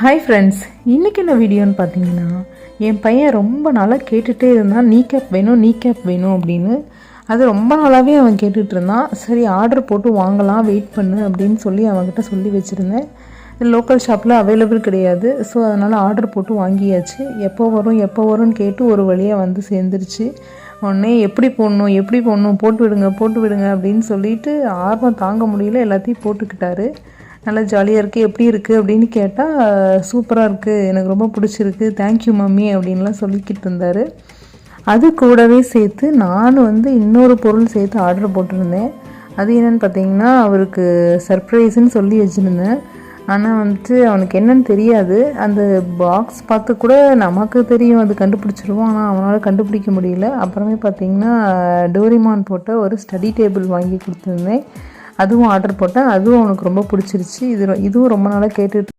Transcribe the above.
Hi friends இன்றைக்கி என்ன வீடியோன்னு பார்த்தீங்கன்னா என் பையன் ரொம்ப நாளாக கேட்டுகிட்டே இருந்தான். நீ கேப் வேணும் நீ கேப் வேணும் அப்படின்னு. அது ரொம்ப நாளாகவே அவன் கேட்டுகிட்டு இருந்தான். சரி ஆர்டர் போட்டு வாங்கலாம் வெயிட் பண்ணு அப்படின்னு சொல்லி அவன்கிட்ட சொல்லி வச்சுருந்தேன். லோக்கல் ஷாப்பில் அவைலபிள் கிடையாது. ஸோ அதனால் ஆர்டர் போட்டு வாங்கியாச்சு. எப்போ வரும் எப்போ வரும்னு கேட்டு ஒரு வழியாக வந்து சேர்ந்துருச்சு. உடனே எப்படி போடணும் எப்படி போடணும் போட்டு விடுங்க போட்டு விடுங்க அப்படின்னு சொல்லிட்டு ஆர்வம் தாங்க முடியல எல்லாத்தையும் போட்டுக்கிட்டாரு. நல்லா ஜாலியாக இருக்குது எப்படி இருக்குது அப்படின்னு கேட்டால் சூப்பராக இருக்குது எனக்கு ரொம்ப பிடிச்சிருக்கு தேங்க்யூ மம்மி அப்படின்லாம் சொல்லிக்கிட்டு இருந்தார். அது கூடவே சேர்த்து நான் வந்து இன்னொரு பொருள் சேர்த்து ஆர்டர் போட்டிருந்தேன். அது என்னென்னு பார்த்தீங்கன்னா அவருக்கு சர்ப்ரைஸ்ன்னு சொல்லி வச்சுருந்தேன். ஆனால் வந்துட்டு அவனுக்கு என்னன்னு தெரியாது. அந்த பாக்ஸ் பார்த்து கூட நமக்கு தெரியும் அது கண்டுபிடிச்சிருவோம் ஆனால் அவனால் கண்டுபிடிக்க முடியல. அப்புறமே பார்த்தீங்கன்னா டோரிமான் போட்ட ஒரு ஸ்டடி டேபிள் வாங்கி கொடுத்துருந்தேன். அதுவும் ஆர்டர் போட்டேன். அதுவும் அவனுக்கு ரொம்ப பிடிச்சிருச்சு. இது இதுவும் ரொம்ப நாளாக கேட்டுட்டு